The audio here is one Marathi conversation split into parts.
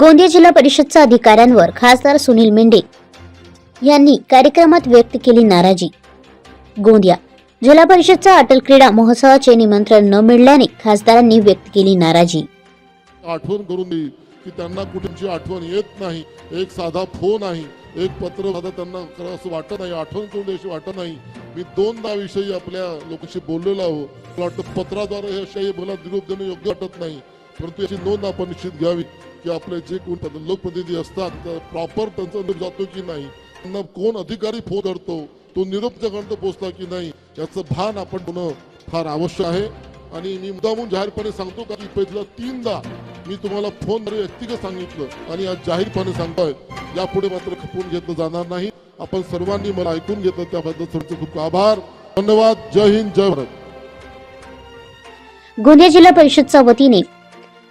गोंदिया जिल्हा परिषदच्या अधिकाऱ्यांवर खासदार सुनील मेंढे यांनी कार्यक्रमात व्यक्त केली नाराजी. गोंदिया जिल्हा परिषदच्या अटल क्रीडा महोत्सवाचे निमंत्रण न मिळाल्याने खासदारांनी व्यक्त केली नाराजी. आठवण करून देईल की त्यांना कुठेची आठवण येत नाही. एक साधा फोन आहे एक पत्र साधा त्यांना असं वाटत नाही आठवण करून द्यायची वाटत नाही. मी दोनदा विषयी आपल्या लोकांशी बोललेलो आहो. मला वाटतं पत्राद्वारे हे विषयी मला निरोप देणं योग्य वाटत नाही. परंतु याची नोंद आपण निश्चित घ्यावी की आपले जे कोण लोकप्रतिनिधी असतात प्रॉपर त्यांचा निरोप जातो की नाही? त्यांना कोण अधिकारी फोन करतो तो निरोप त्यापर्यंत पोहोचला की नाही याचं भान आपण होणं फार आवश्यक आहे. आणि मी मुद्दामून जाहीरपणे सांगतो का की पहिला तीनदा मी तुम्हाला फोन व्यक्तिगत सांगितलं आणि आज जाहीरपणे सांगतोय. यापुढे मात्र खपवून घेतलं जाणार नाही. आपण सर्वांनी मला ऐकून घेतलं त्याबद्दल तुमचे खूप आभार. धन्यवाद. जय हिंद. जय भारत. गोंदिया जिल्हा परिषदच्या वतीने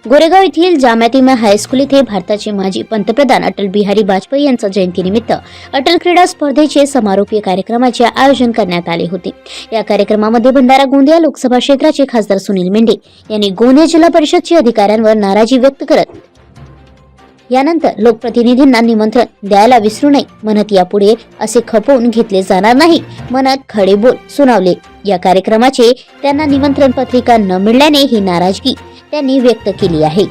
गोरेगाव येथील जाम्यातिमा हायस्कूल येथे भारताचे माजी पंतप्रधान अटल बिहारी वाजपेयी यांच्या जयंतीनिमित्त अटल क्रीडा स्पर्धेचे समारोपीय कार्यक्रमाचे आयोजन करण्यात आले होते. या कार्यक्रमामध्ये भंडारा गोंदिया लोकसभा क्षेत्राचे खासदार सुनील मेंढे यांनी गोंदिया जिल्हा परिषदचे अधिकाऱ्यांवर नाराजी व्यक्त करत यानंतर लोकप्रतिनिधींना निमंत्रण द्यायला विसरू नये म्हणत यापुढे असे खपवून घेतले जाणार नाही म्हणत खडे बोल सुनावले. या कार्यक्रमाचे त्यांना निमंत्रण पत्रिका न मिळाल्याने ही नाराजगी त्यांनी व्यक्त केली आहे.